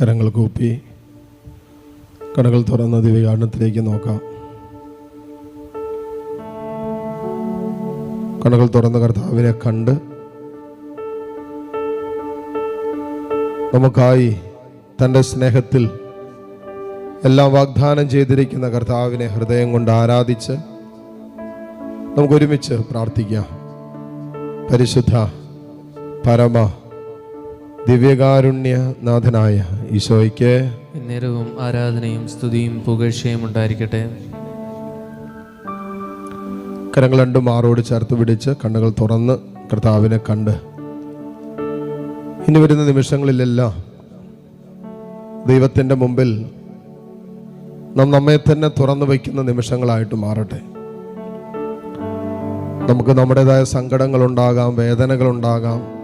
കരങ്ങൾ കൂപ്പി കടകൾ തുറന്ന ദിവ്യാടനത്തിലേക്ക് നോക്കാം. കടകൾ തുറന്ന കർത്താവിനെ കണ്ട് നമുക്കായി തന്റെ സ്നേഹത്തിൽ എല്ലാം വാഗ്ദാനം ചെയ്തിരിക്കുന്ന കർത്താവിനെ ഹൃദയം കൊണ്ട് ആരാധിച്ച് നമുക്കൊരുമിച്ച് പ്രാർത്ഥിക്കാം. പരിശുദ്ധ പരമ ദിവ്യകാരുണ്യനാഥനായ ഈശോയ്ക്ക് നേരവും ആരാധനയും സ്തുതിയും പുകഴ്ചയും ഉണ്ടായിരിക്കട്ടെ. കരങ്ങൾ രണ്ടും മാറോട് ചേർത്ത് പിടിച്ച് കണ്ണുകൾ തുറന്ന് കർത്താവിനെ കണ്ട്. ഇനി വരുന്ന നിമിഷങ്ങളിലെല്ലാം ദൈവത്തിന്റെ മുമ്പിൽ നാം നമ്മെ തന്നെ തുറന്നു വയ്ക്കുന്ന നിമിഷങ്ങളായിട്ട് മാറട്ടെ. നമുക്ക് നമ്മുടേതായ സങ്കടങ്ങളുണ്ടാകാം വേദനകളുണ്ടാകാം.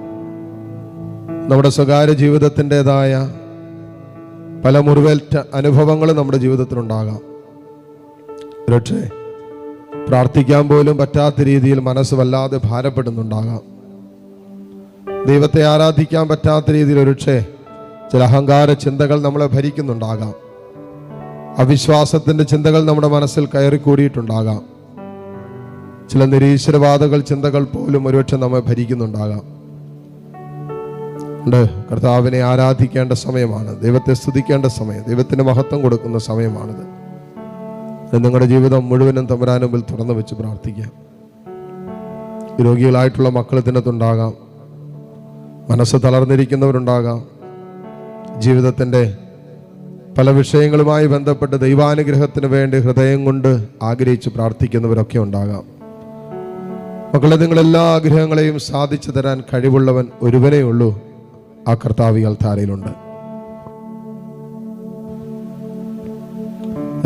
നമ്മുടെ സ്വകാര്യ ജീവിതത്തിന്റെതായ പല മുറിവേറ്റ അനുഭവങ്ങളും നമ്മുടെ ജീവിതത്തിലുണ്ടാകാം. പക്ഷേ പ്രാർത്ഥിക്കാൻ പോലും പറ്റാത്ത രീതിയിൽ മനസ്സ് വല്ലാതെ ഭാരപ്പെടുന്നുണ്ടാകാം. ദൈവത്തെ ആരാധിക്കാൻ പറ്റാത്ത രീതിയിൽ ഒരുക്ഷേ ചില അഹങ്കാര ചിന്തകൾ നമ്മളെ ഭരിക്കുന്നുണ്ടാകാം. അവിശ്വാസത്തിന്റെ ചിന്തകൾ നമ്മുടെ മനസ്സിൽ കയറിക്കൂടിയിട്ടുണ്ടാകാം. ചില നിരീശ്വരവാദകൾ ചിന്തകൾ പോലും ഒരുപക്ഷെ നമ്മെ ഭരിക്കുന്നുണ്ടാകാം. ഉണ്ട്. കർത്താവിനെ ആരാധിക്കേണ്ട സമയമാണ്. ദൈവത്തെ സ്തുതിക്കേണ്ട സമയം. ദൈവത്തിന് മഹത്വം കൊടുക്കുന്ന സമയമാണിത്. നിങ്ങളുടെ ജീവിതം മുഴുവനും തമരാനുമ്പിൽ തുറന്നു വെച്ച് പ്രാർത്ഥിക്കാം. രോഗികളായിട്ടുള്ള മക്കൾ ഇതിനകത്തുണ്ടാകാം. മനസ്സ് തളർന്നിരിക്കുന്നവരുണ്ടാകാം. ജീവിതത്തിന്റെ പല വിഷയങ്ങളുമായി ബന്ധപ്പെട്ട് ദൈവാനുഗ്രഹത്തിന് വേണ്ടി ഹൃദയം കൊണ്ട് ആഗ്രഹിച്ച് പ്രാർത്ഥിക്കുന്നവരൊക്കെ ഉണ്ടാകാം. മക്കളെ നിങ്ങളെല്ലാ ആഗ്രഹങ്ങളെയും സാധിച്ചു തരാൻ കഴിവുള്ളവൻ ഒരുവനേ ഉള്ളൂ. ആ കർത്താവ് അൽത്താരയിലുണ്ട്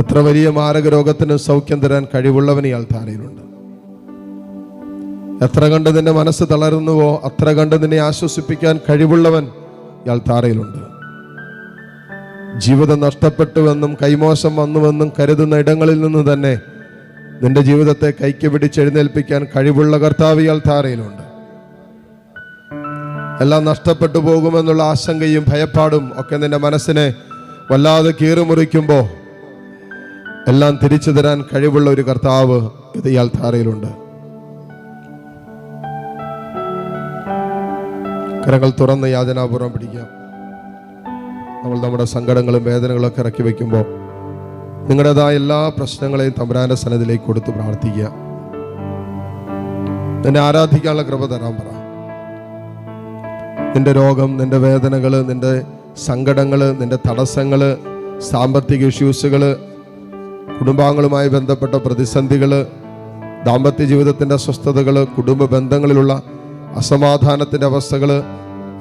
എത്ര വലിയ മാരക രോഗത്തിന് സൗഖ്യം തരാൻ കഴിവുള്ളവൻ ഇയാൾ ധാരയിലുണ്ട് എത്ര കണ്ട് നിന്റെ മനസ്സ് തളരുന്നുവോ അത്ര കണ്ട് നിന്നെ ആശ്വസിപ്പിക്കാൻ കഴിവുള്ളവൻ ഇയാൾ ധാരയിലുണ്ട് ജീവിതം നഷ്ടപ്പെട്ടുവെന്നും കൈമോശം വന്നുവെന്നും കരുതുന്ന ഇടങ്ങളിൽ നിന്ന് തന്നെ നിന്റെ ജീവിതത്തെ കൈക്ക് പിടിച്ചെഴുന്നേൽപ്പിക്കാൻ കഴിവുള്ള കർത്താവ് ഇയാൾ ധാരയിലുണ്ട് എല്ലാം നഷ്ടപ്പെട്ടു പോകുമെന്നുള്ള ആശങ്കയും ഭയപ്പാടും ഒക്കെ നിന്റെ മനസ്സിനെ വല്ലാതെ കീറുമുറിക്കുമ്പോൾ എല്ലാം തിരിച്ചു തരാൻ കഴിവുള്ള ഒരു കർത്താവ് ഇത് ഇയാൾ ധാരയിലുണ്ട് കരങ്ങൾ തുറന്ന് യാതനാപൂർവം പിടിക്കാം. നമ്മൾ നമ്മുടെ സങ്കടങ്ങളും വേദനകളും ഒക്കെ ഇറക്കി വെക്കുമ്പോൾ നിങ്ങളുടേതായ എല്ലാ പ്രശ്നങ്ങളെയും തമ്പുരാന്റെ സന്നദ്ധിലേക്ക് കൊടുത്ത് പ്രാർത്ഥിക്കുക. എന്നെ ആരാധിക്കാനുള്ള കൃപ തരാൻ പറ. നിന്റെ രോഗം നിന്റെ വേദനകൾ നിന്റെ സങ്കടങ്ങൾ നിന്റെ തടസ്സങ്ങൾ സാമ്പത്തിക ഇഷ്യൂസുകൾ കുടുംബാംഗങ്ങളുമായി ബന്ധപ്പെട്ട പ്രതിസന്ധികൾ ദാമ്പത്യ ജീവിതത്തിന്റെ അസ്വസ്ഥതകൾ കുടുംബ ബന്ധങ്ങളിലുള്ള അസമാധാനത്തിന്റെ അവസ്ഥകൾ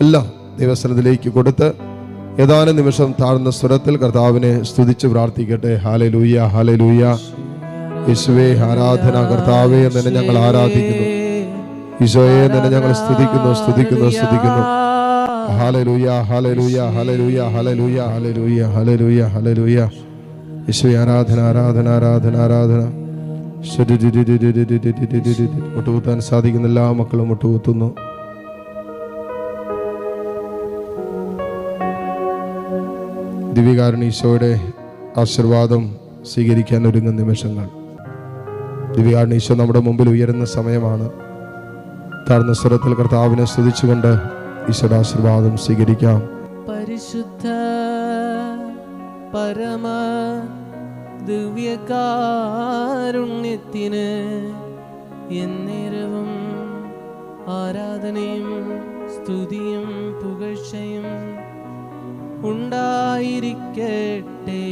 എല്ലാം ദൈവസനത്തിലേക്ക് കൊടുത്ത് ഏതാനും നിമിഷം താഴ്ന്ന സ്വരത്തിൽ കർത്താവിനെ സ്തുതിച്ച് പ്രാർത്ഥിക്കട്ടെ. ഹാലെ ഹാലലൂയ ഹാലെ ലൂയ യേശുവേ ആരാധന കർത്താവേ എന്നെ ഞങ്ങൾ ആരാധിക്കുന്നു. ഈശോയെ തന്നെ ഞങ്ങൾ സ്തുതിക്കുന്നു സ്തുതിക്കുന്നു സ്തുതിക്കുന്നു hallelujah hallelujah hallelujah hallelujah hallelujah hallelujah hallelujah ഈശോയെ ആരാധന ആരാധന ആരാധന ആരാധന മുട്ടുകുത്താൻ സാധിക്കുന്ന എല്ലാ മക്കളും മുട്ടുകുത്തുന്നു ദിവ്യകാരുണ ഈശോയുടെ ആശീർവാദം സ്വീകരിക്കാൻ ഒരുങ്ങുന്ന നിമിഷങ്ങൾ ദിവ്യകാരുണ ഈശോ നമ്മുടെ മുമ്പിൽ ഉയരുന്ന സമയമാണ് താഴ്ന്ന സ്വരത്തിൽ കർത്താവിനെ സ്തുതിച്ചുകൊണ്ട് ഈശ്വരാശീർവാദം സ്വീകരിക്കാം. പരിശുദ്ധ പരമ ദിവ്യകാരുണ്യത്തിന് എന്നേരവും ആരാധനയും സ്തുതിയും പുകഴ്ചയും ഉണ്ടായിരിക്കട്ടെ.